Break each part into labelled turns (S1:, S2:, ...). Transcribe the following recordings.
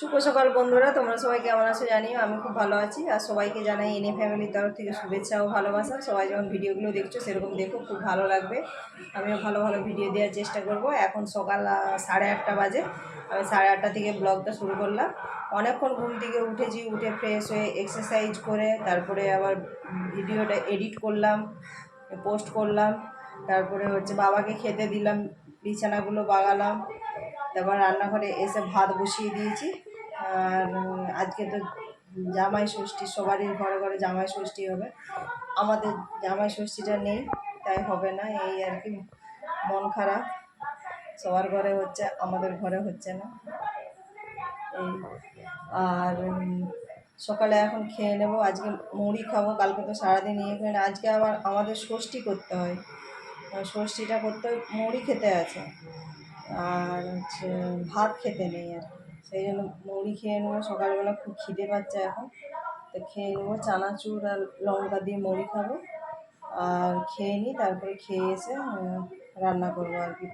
S1: শুভ সকাল বন্ধুরা, তোমরা সবাই কেমন আছো জানিও, আমি খুব ভালো আছি। আর সবাইকে জানাই এনে ফ্যামিলির তরফ থেকে শুভেচ্ছা ও ভালোবাসা। সবাই যখন ভিডিওগুলো দেখছ, সেরকম দেখো, খুব ভালো লাগবে। আমিও ভালো ভালো ভিডিও দেওয়ার চেষ্টা করব। এখন সকাল সাড়ে আটটা বাজে। আমি সাড়ে আটটা থেকে ব্লগটা শুরু করলাম। অনেকক্ষণ ঘুম থেকে উঠেছি, উঠে ফ্রেশ হয়ে এক্সারসাইজ করে, তারপরে আবার ভিডিওটা এডিট করলাম পোস্ট করলাম। তারপরে হচ্ছে বাবাকে খেতে দিলাম, বিছানাগুলো বাগালাম। তারপর রান্নাঘরে এসে ভাত বসিয়ে দিয়েছি। আর আজকে তো জামাই ষষ্ঠী, সবারই ঘরে ঘরে জামাই ষষ্ঠী হবে। আমাদের জামাই ষষ্ঠীটা নেই, তাই হবে না, এই আর কি, মন খারাপ। সবার ঘরে হচ্ছে, আমাদের ঘরে হচ্ছে না। এই, আর সকালে এখন খেয়ে নেব, আজকে মুড়ি খাব, কালকে তো সারাদিন ইয়ে করে না। আজকে আবার আমাদের ষষ্ঠী করতে হয়। ষষ্ঠীটা করতে মুড়ি খেতে আছে। আর হচ্ছে ভাত খেতে নেই আর সেই জন্য মুড়ি খেয়ে নেব। সকালবেলা খুব খিদে পাচ্ছে এখন। তো খেয়ে নেব। চানাচুর আর লঙ্কা দিয়ে মুড়ি খাব। আর খেয়ে নিই, তারপরে খেয়ে এসে রান্না করব আর কি।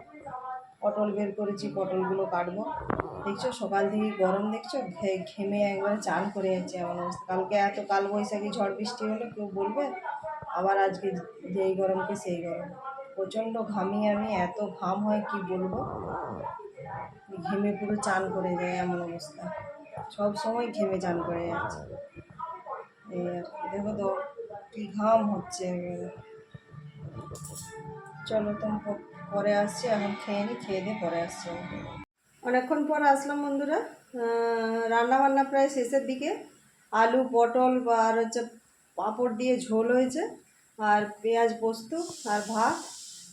S1: পটল বের করেছি, পটলগুলো কাটবো। দেখছ? সকাল থেকে গরম দেখছ? ঘেমে একবারে চান করে যাচ্ছে এমন অবস্থা। কালকে এত কাল বৈশাখী, ঝড় বৃষ্টি হলে কেউ বলবে? আবার আজকে যেই গরমকে সেই গরম। প্রচণ্ড ঘামি আমি, এত ঘাম হয় কি বলব? ঘেমে পুরো চান করে যায় এমন অবস্থা। সব সময় ঘেমে চান করে যাচ্ছে। এই আর। দেখো তো, কি ঘাম হচ্ছে চলো তো, পরে আসছি। এখন খেয়ে নিই খেয়ে দিয়ে পরে আসছি। অনেকক্ষণ পর আসলাম বন্ধুরা। রান্না বান্না প্রায় শেষের দিকে। আলু, পটল বা আর হচ্ছে পাঁপড় দিয়ে ঝোল হয়েছে। আর পেঁয়াজ পোস্ত আর ভাত,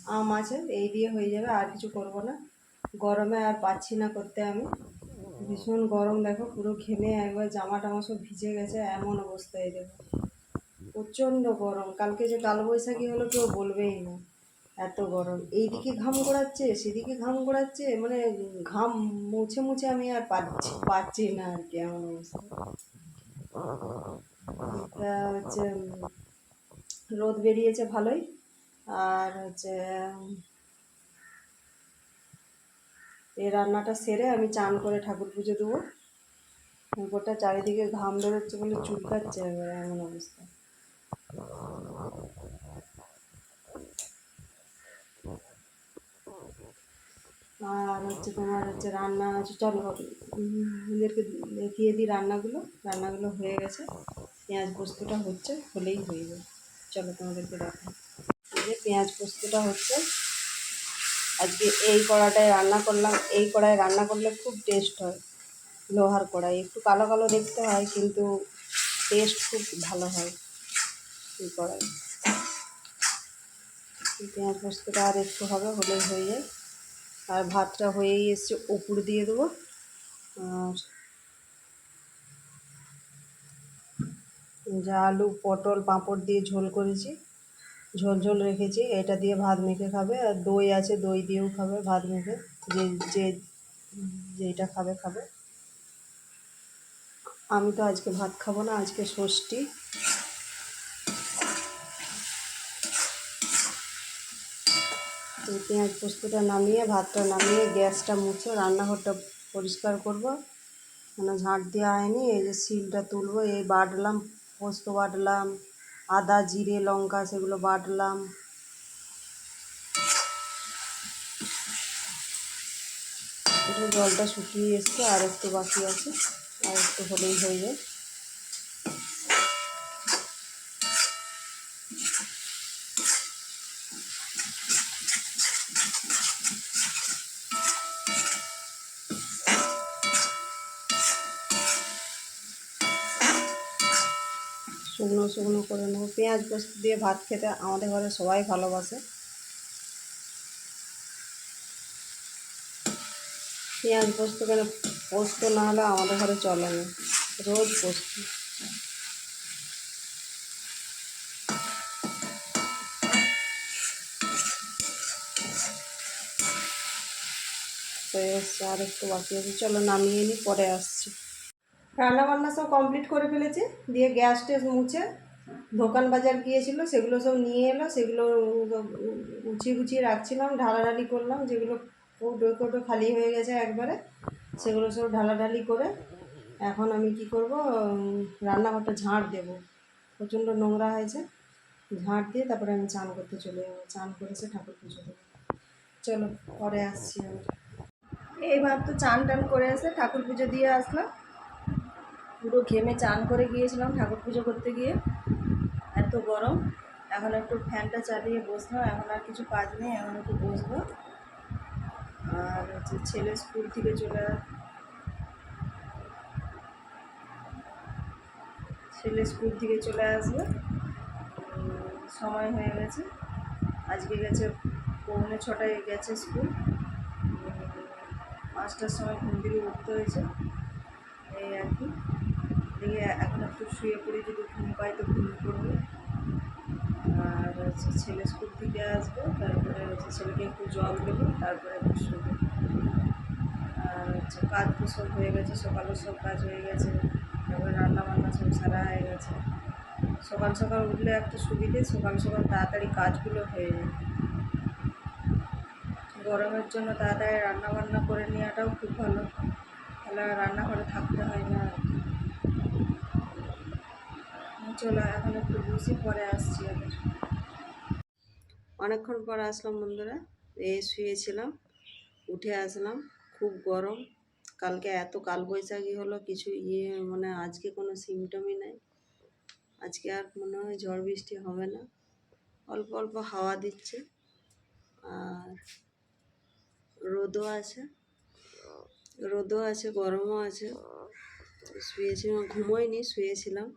S1: আম আছে। এই দিয়ে হয়ে যাবে। আর কিছু করব না। গরমে আর পাচ্ছি না করতে আমি। ভীষণ গরম, দেখো, পুরো ঘেমে একবার জামা টামা সব ভিজে গেছে, এমন অবস্থায় দেখো। প্রচণ্ড গরম। কালকে যে কালবৈশাখী হলো, কেউ বলবেই না, এত গরম। এইদিকে ঘাম গড়াচ্ছে, সেদিকে ঘাম গড়াচ্ছে মানে ঘাম মুছে মুছে আমি আর পাচ্ছি পাচ্ছি না আর কি, এমন অবস্থা। হচ্ছে, রোদ বেরিয়েছে ভালোই, আর হচ্ছে এই রান্নাটা সেরে আমি চান করে ঠাকুর পুজো দেবো। গোটা চারিদিকে ঘাম বেরোচ্ছে বলে চুলকাচ্ছে এবারে এমন অবস্থা। আর হচ্ছে তোমার হচ্ছে রান্না আছে, চলো ওদেরকে দেখিয়ে দিই রান্নাগুলো। রান্নাগুলো হয়ে গেছে। পেঁয়াজ পোস্তটা হচ্ছে, হলেই হয়ে যাবে। চলো তোমাদেরকে দেখো যে পেঁয়াজ পোস্তটা হচ্ছে আজকে এই কড়াটায় রান্না করলাম, এই কড়ায় রান্না করলে খুব টেস্ট হয়, লোহার কড়াই। একটু কালো কালো দেখতে হয়, কিন্তু টেস্ট খুব ভালো হয় এই কড়াই পেঁয়াজ পোস্তটা আর একটু হবে, হলেই হয়ে যায়। আর ভাতটা হয়েই এসছে উপর দিয়ে দেবো। আর যা আলু, পটল, পাঁপড় দিয়ে ঝোল করেছি। ঝোল ঝোল রেখেছি, এটা দিয়ে ভাত মেখে খাবে, আর দই আছে, দই দিয়েও খাবে, ভাত মেখে, যে যে যেটা খাবে খাবে। আমি তো আজকে ভাত খাব না, আজকে ষষ্ঠী। পেঁয়াজ পোস্তটা নামিয়ে, ভাতটা নামিয়ে, গ্যাসটা মুছে, রান্নাঘরটা পরিষ্কার করব। মানে ঝাঁট দেওয়া হয়নি, এই যে শিলটা তুলবো, এই বাটলাম, পোস্ত বাটলাম আদা, জিরে, লঙ্কা, সেগুলো বাটলাম। জলটা শুকিয়ে এসছে আর একটু বাকি আছে, আর একটু হলেই হয়ে যায়। শুকনো শুকনো করে নেব। পেঁয়াজ পোস্ত দিয়ে ভাত খেতে আমাদের ঘরে সবাই ভালোবাসে। পেঁয়াজ পোস্ত কেন পোস্ত না হলে আমাদের ঘরে চলে না। রোজ পোস্ত। আর একটু বাকি আছে। চলো নামিয়ে নিই পরে আসছি। রান্না বান্না সব কমপ্লিট করে ফেলেছি। দিয়ে গ্যাস টেস মুছে দোকান বাজার গিয়েছিল সেগুলো সব নিয়ে এলো, সেগুলো গুছিয়ে গুছিয়ে রাখছিলাম, ঢালাঢালি করলাম, যেগুলো কৌটো কৌটো খালি হয়ে গেছে একবারে, সেগুলো সব ঢালাঢালি করে এখন আমি কি করব, রান্নাঘরটা ঝাঁট দেব। প্রচণ্ড নোংরা হয়েছে, ঝাঁট দিয়ে তারপরে আমি চান করতে চলে যাব। চান করে করেছে ঠাকুর পুজো চলো, পরে আসছি আমি। এইবার তো চান টান করে এসে ঠাকুর পুজো দিয়ে আসলাম। পুরো ঘেমে চান করে গিয়েছিলাম ঠাকুর পুজো করতে গিয়ে। এত গরম। এখন একটু ফ্যানটা চালিয়ে বসলাম। এখন আর কিছু কাজ নেই, এখন একটু বসবো। আর হচ্ছে ছেলে স্কুল থেকে চলে ছেলে স্কুল থেকে চলে আসবে। সময় হয়ে গেছে। আজকে গেছে পৌনে ছটায় গেছে স্কুল। পাঁচটার সময় ঘুম থেকে উঠতে হয়েছে। এই আর কি। দিয়ে এখন একটু শুয়ে পড়ে, যদি ঘুম পাই তো ঘুম পড়বে আর হচ্ছে ছেলে স্কুল থেকে আসবে, তারপরে হচ্ছে ছেলেকে একটু জল দেবো, তারপরে একটু শুবো। আর হচ্ছে কাজ তো সব হয়ে গেছে, সকালেও সব কাজ হয়ে গেছে। তারপরে রান্না বান্না সব সারা হয়ে গেছে। সকাল সকাল উঠলে একটা সুবিধে, সকাল সকাল তাড়াতাড়ি কাজগুলো হয়ে যায়। গরমের জন্য তাড়াতাড়ি রান্না বান্না করে নেওয়াটাও খুব ভালো। তাহলে রান্নাঘরে থাকতে হয় না আর কি। চলো, এখন একটু বসি, পরে আসছি অনেকক্ষণ পর আসলাম বন্ধুরা, এ শুয়েছিলাম, উঠে আসলাম, খুব গরম। কালকে এত কালবৈশাখী হলো, কিছু ইয়ে মানে আজকে কোনো সিমটমই নাই। আজকে আর মনে হয় ঝড় বৃষ্টি হবে না। অল্প অল্প হাওয়া দিচ্ছে, আর রোদও আছে। রোদও আছে, গরমও আছে। শুয়েছিলাম, ঘুমোইনি, শুয়েছিলাম।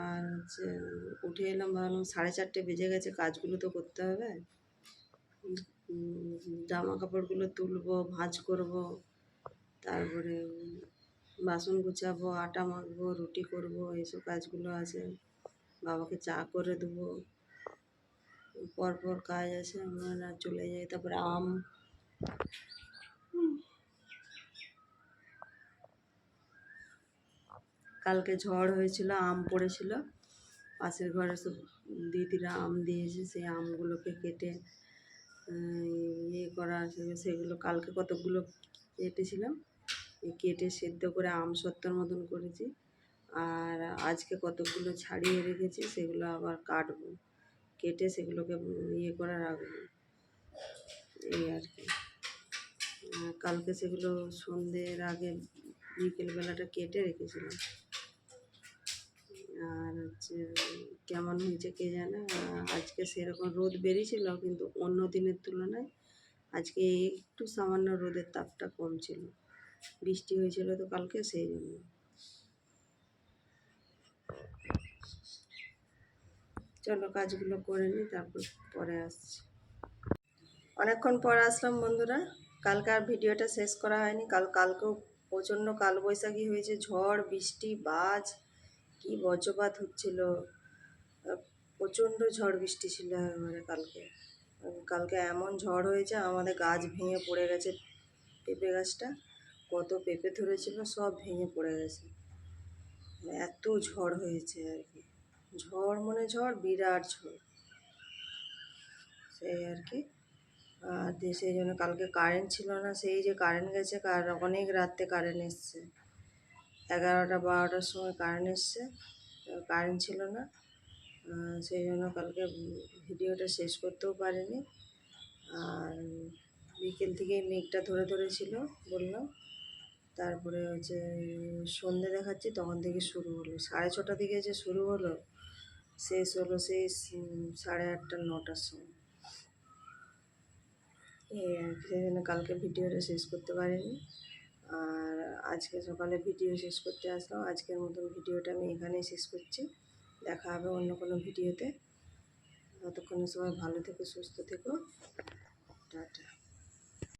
S1: আর হচ্ছে উঠে এলাম, ভাবলাম সাড়ে চারটে বেজে গেছে, কাজগুলো তো করতে হবে। জামা কাপড়গুলো তুলবো, ভাঁজ করব, তারপরে বাসন গুছাবো, আটা মাখবো, রুটি করব, এইসব কাজগুলো আছে। বাবাকে চা করে দেবো। পরপর কাজ আছে, আমরা চলে যাই, তারপরে আম। কালকে ঝড় হয়েছিল, আম পড়েছিল। পাশের ঘরে সব দিদিরা আম দিয়েছে, সেই আমগুলোকে কেটে ইয়ে করা সেগুলো কালকে কতগুলো কেটেছিলাম কেটে সেদ্ধ করে আম সত্তর মতন করেছি। আর আজকে কতগুলো ছাড়িয়ে রেখেছি, সেগুলো আবার কাটবো। কেটে সেগুলোকে ইয়ে করে রাখব। এই আর কি। কালকে সেগুলো সন্ধ্যের আগে বিকেলবেলাটা কেটে রেখেছিলাম। আর হচ্ছে কেমন হয়েছে কে জানে আজকে সেরকম রোদ বেরিয়েছিল কিন্তু অন্য দিনের তুলনায় আজকে একটু সামান্য রোদের তাপটা কম ছিল বৃষ্টি হয়েছিল তো কালকে সেই জন্য। চলো কাজগুলো করে নিই, তারপর পরে আসছি। অনেকক্ষণ পর আসলাম বন্ধুরা, কালকে আর ভিডিওটা শেষ করা হয়নি, কাল, কালকেও প্রচণ্ড কালবৈশাখী হয়েছে, ঝড়, বৃষ্টি, বাজ কি বজ্রপাত হচ্ছিল? প্রচণ্ড ঝড় বৃষ্টি ছিল এবারে কালকে। কালকে এমন ঝড় হয়েছে, আমাদের গাছ ভেঙে পড়ে গেছে পেঁপে গাছটা। কত পেঁপে ধরেছিল, সব ভেঙে পড়ে গেছে। মানে এত ঝড় হয়েছে আর কি। ঝড় মানে ঝড়, বিরাট ঝড়। সেই আর কি। আর সেই জন্য কালকে কারেন্ট ছিল না, সেই যে কারেন্ট গেছে অনেক রাত্রে কারেন্ট এসছে। এগারোটা বারোটার সময় কারেন্ট এসছে। কারেন্ট ছিল না। সেই জন্য কালকে ভিডিওটা শেষ করতেও পারিনি। আর বিকেল থেকে মেঘটা ধরে ধরেছিল বললাম। তারপরে হচ্ছে সন্ধে দেখাচ্ছি, তখন থেকে শুরু হলো। সাড়ে ছটা থেকে যে শুরু হলো, শেষ হলো সেই সাড়ে আটটা, নটার সময়। এই আর কি, সেই জন্য কালকে ভিডিওটা শেষ করতে পারিনি। আর আজকে সকালে ভিডিও শেষ করতে আসলাম। আজকের মতন ভিডিওটা আমি এখানেই শেষ করছি। দেখা হবে অন্য কোনো ভিডিওতে। ততক্ষণে সবাই ভালো থেকো, সুস্থ থেকো। টাটা।